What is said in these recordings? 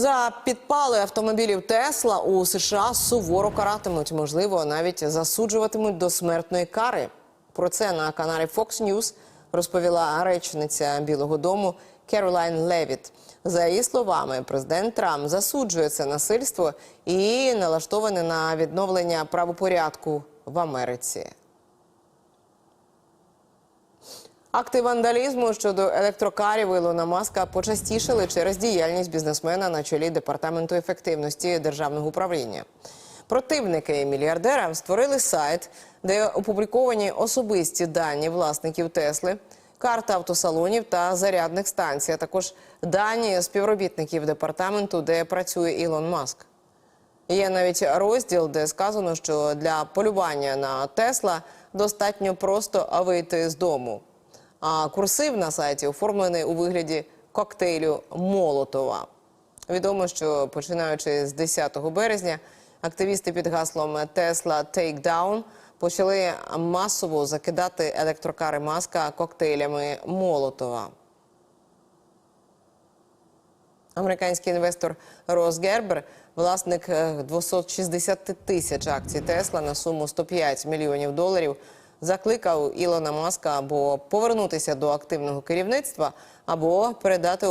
За підпали автомобілів Тесла у США суворо каратимуть, можливо, навіть засуджуватимуть до смертної кари. Про це на каналі Fox News розповіла речниця Білого Дому Керолайн Левіт. За її словами, президент Трамп засуджує це насильство і налаштований на відновлення правопорядку в Америці. Акти вандалізму щодо електрокарів Ілона Маска почастішали через діяльність бізнесмена на чолі департаменту ефективності державного управління. Противники мільярдера створили сайт, де опубліковані особисті дані власників Тесли, карта автосалонів та зарядних станцій, а також дані співробітників департаменту, де працює Ілон Маск. Є навіть розділ, де сказано, що для полювання на Тесла достатньо просто вийти з дому. А курсив на сайті оформлений у вигляді коктейлю Молотова. Відомо, що починаючи з 10 березня, активісти під гаслом Tesla Takedown почали масово закидати електрокари маска коктейлями Молотова. Американський інвестор Рос Гербер, власник е, 260 тисяч акцій Тесла на суму 105 мільйонів доларів, закликав Ілона Маска або повернутися до активного керівництва, або передати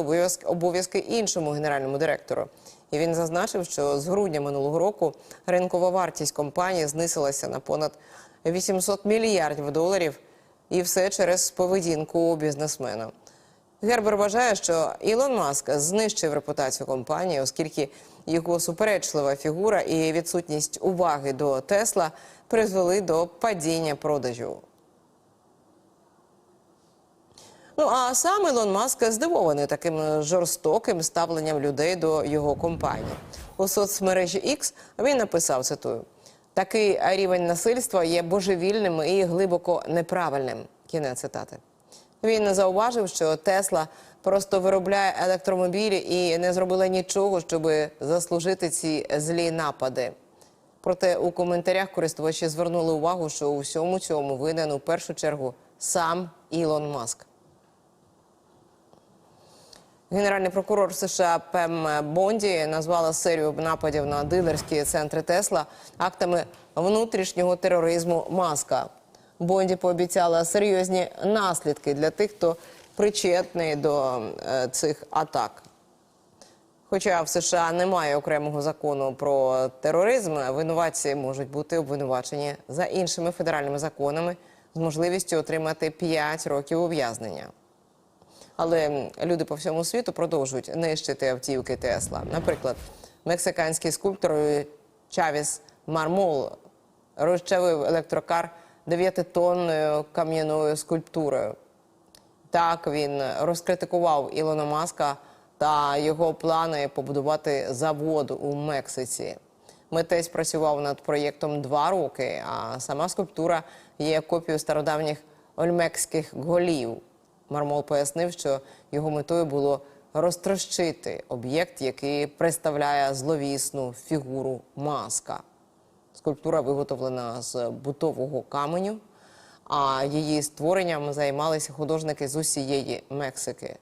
обов'язки іншому генеральному директору. І він зазначив, що з грудня минулого року ринкова вартість компанії знизилася на понад 800 мільярдів доларів, і все через поведінку бізнесмена. Гербер вважає, що Ілон Маск знищив репутацію компанії, оскільки його суперечлива фігура і відсутність уваги до Тесла призвели до падіння продажів. Ну а сам Ілон Маск здивований таким жорстоким ставленням людей до його компанії. У соцмережі X він написав цитую: такий рівень насильства є божевільним і глибоко неправильним. Кінець цитати. Він зауважив, що Тесла просто виробляє електромобілі і не зробила нічого, щоб заслужити ці злі напади. Проте у коментарях користувачі звернули увагу, що у всьому цьому винен у першу чергу сам Ілон Маск. Генеральний прокурор США Пем Бонді назвала серію нападів на дилерські центри Тесла актами внутрішнього тероризму Маска. Бонді пообіцяла серйозні наслідки для тих, хто причетний до е, цих атак. Хоча в США немає окремого закону про тероризм, винуватці можуть бути обвинувачені за іншими федеральними законами з можливістю отримати 5 років ув'язнення. Але люди по всьому світу продовжують нищити автівки Тесла. Наприклад, мексиканський скульптор Чавіс Мармол розчавив електрокар 9-тонною кам'яною скульптурою. Так він розкритикував Ілона Маска та його плани побудувати завод у Мексиці. Митець працював над проєктом два роки, а сама скульптура є копією стародавніх ольмекських голів. Мармол пояснив, що його метою було розтрощити об'єкт, який представляє зловісну фігуру маска. Скульптура виготовлена з бутового каменю, а її створенням займалися художники з усієї Мексики.